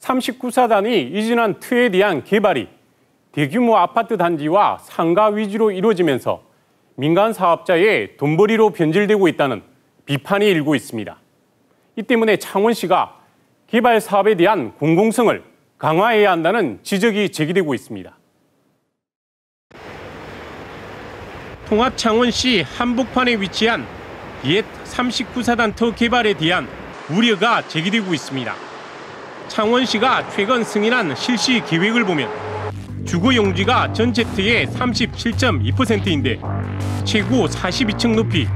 39사단이 이진한 트에 대한 개발이 대규모 아파트 단지와 상가 위주로 이루어지면서 민간 사업자의 돈벌이로 변질되고 있다는 비판이 일고 있습니다. 이 때문에 창원시가 개발 사업에 대한 공공성을 강화해야 한다는 지적이 제기되고 있습니다. 통합 창원시 한복판에 위치한 옛 39사단 터 개발에 대한 우려가 제기되고 있습니다. 창원시가 최근 승인한 실시 계획을 보면 주거 용지가 전체 트의 37.2%인데 최고 42층 높이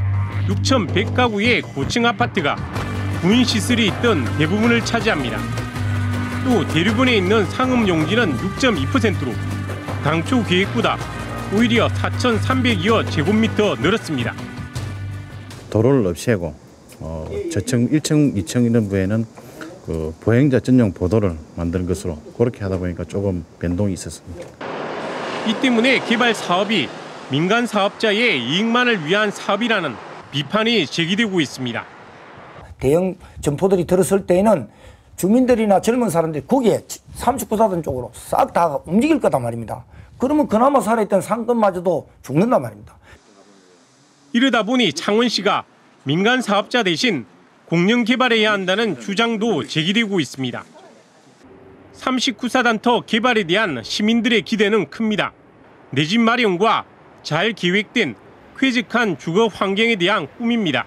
6,100가구의 고층 아파트가 구인 시설이 있던 대부분을 차지합니다. 또 대류변에 있는 상업 용지는 6.2%로 당초 계획보다 오히려 4,300여 제곱미터 늘었습니다. 도로를 없애고 어, 저층 1층, 2층 이런 부에는 그 보행자 전용 보도를 만드는 것으로 그렇게 하다 보니까 조금 변동이 있었습니다. 이 때문에 개발 사업이 민간 사업자의 이익만을 위한 사업이라는 비판이 제기되고 있습니다. 대형 점포들이 들었을 때에는 주민들이나 젊은 사람들이 거기에 39사단 쪽으로 싹 다 움직일 거단 말입니다. 그러면 그나마 살아있던 상권마저도 죽는단 말입니다. 이러다 보니 창원 시가 민간 사업자 대신 공영 개발해야 한다는 주장도 제기되고 있습니다. 39사단터 개발에 대한 시민들의 기대는 큽니다. 내 집 마련과 잘 계획된 쾌적한 주거 환경에 대한 꿈입니다.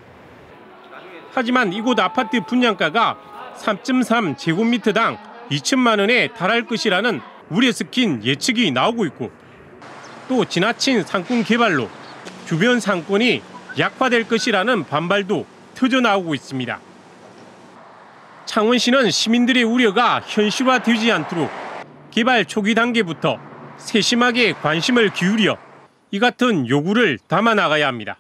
하지만 이곳 아파트 분양가가 3.3 제곱미터당 2천만 원에 달할 것이라는 우려 섞인 예측이 나오고 있고 또 지나친 상권 개발로 주변 상권이 약화될 것이라는 반발도 터져 나오고 있습니다. 창원시는 시민들의 우려가 현실화되지 않도록 개발 초기 단계부터 세심하게 관심을 기울여 이 같은 요구를 담아 나가야 합니다.